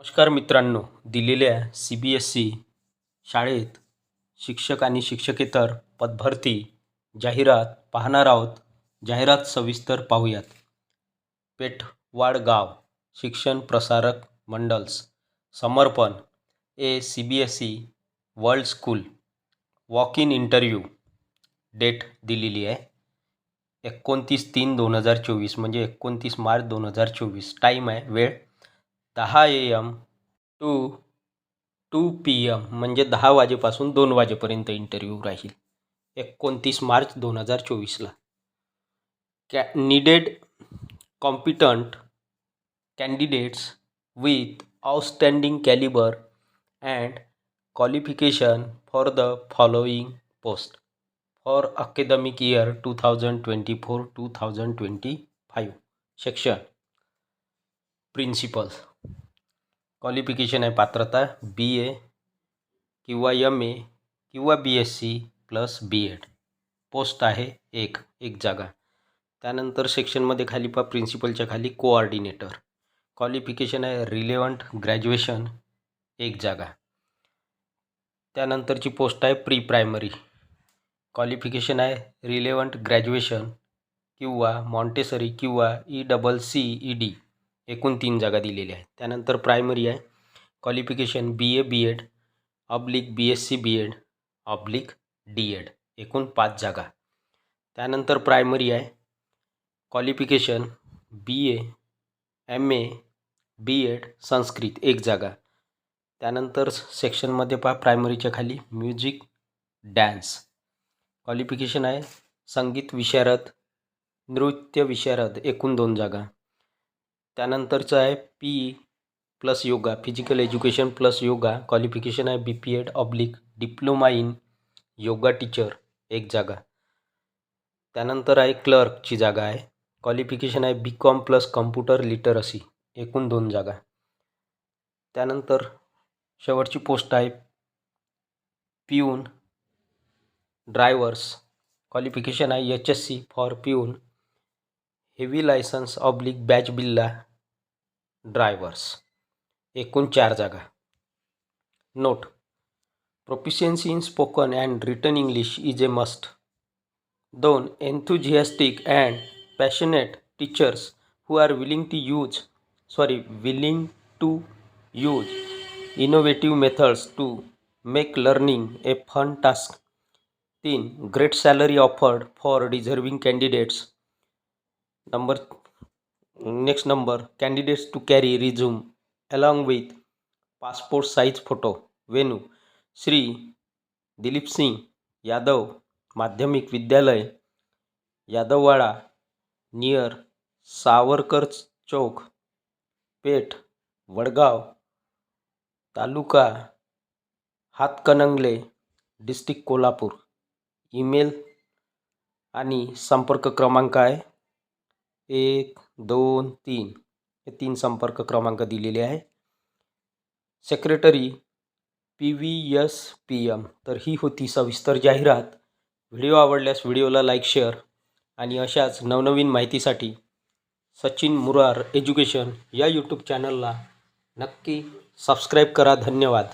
नमस्कार मित्रांनो दिलेल्या सी बी एस सी शाळेत शिक्षक आणि शिक्षकेतर पदभरती जाहिरात पाहणार आहोत. जाहिरात सविस्तर पाहूयात. पेठवाड गाव Shikshan Prasarak Mandal's Samarpan A C B S E world school walk in interview date दिलेली आहे. एकोणतीस तीन दोन हजार चोवीस म्हणजे एकोणतीस मार्च दोन हजार चोवीस. टाईम आहे वेळ दहा A M to two P M म्हणजे दहा वाजेपासून दोन वाजेपर्यंत इंटरव्ह्यू राहील. एकोणतीस मार्च दोन हजार चोवीसला. कॅ needed competent candidates with outstanding calibre and qualification for the following post for academic year two thousand twenty four two thousand twenty five section principals qualification आहे पात्रता बी ए किंवा एम ए किंवा B S C plus B Ed post आहे एक एक जागा. त्यानंतर सेक्शनमध्ये खाली पहा प्रिन्सिपलच्या खाली कोऑर्डिनेटर क्वालिफिकेशन आहे रिलेवंट ग्रॅज्युएशन एक जागा. त्यानंतरची पोस्ट आहे प्री प्रायमरी क्वालिफिकेशन आहे रिलेवंट ग्रॅज्युएशन किंवा मॉन्टेसरी किंवा E double C E D एकूण तीन जागा दिलेल्या आहेत. त्यानंतर प्रायमरी आहे. Qualification B A B Ed oblique B S C B Ed oblique D Ed एकूण पाच जागा. त्यानंतर प्रायमरी आहे. Qualification B A M A B Ed Sanskrit. एक जागा. त्यानंतर सेक्शनमध्ये पहा प्रायमरीच्या खाली म्युझिक डॅन्स क्वालिफिकेशन आहे. संगीत विशारद नृत्य विशारद. एकूण दोन जागा. त्यानंतरचं आहे P plus yoga. Physical education plus yoga. Qualification आहे B P Ed oblique diploma in yoga teacher एक जागा. त्यानंतर आहे क्लर्कची जागा आहे. क्वालिफिकेशन आहे B Com plus computer literacy एकूण दोन जागा. त्यानंतर शेवटची पोस्ट आहे पिऊन. ड्रायव्हर्स क्वालिफिकेशन आहे H S C for peon. Heavy licence oblique badge बिल्ला ड्रायव्हर्स एकूण चार जागा. Note proficiency in spoken and written English is a must दोन enthusiastic and passionate teachers who are willing to use sorry willing to use innovative methods to make learning a fun task तीन great salary offered for deserving candidates number next number candidates to carry resume along with passport size photo venue Shri Dilip Singh Yadav Madhyamik Vidyalaya Yadavwada near Savarkar Chowk Peth Vadgaon taluka Hatkanangale district Kolhapur email आणि संपर्क क्रमांक आहे एक दोन तीन. हे तीन संपर्क क्रमांक दिलेले आहे. Secretary P V S P M तर ही होती सविस्तर जाहिरात. व्हिडिओ आवडल्यास व्हिडिओला लाईक शेअर आणि अशाच नवनवीन माहितीसाठी सचिन मुरार एज्युकेशन या यूट्यूब चॅनलला नक्की सबस्क्राईब करा. धन्यवाद.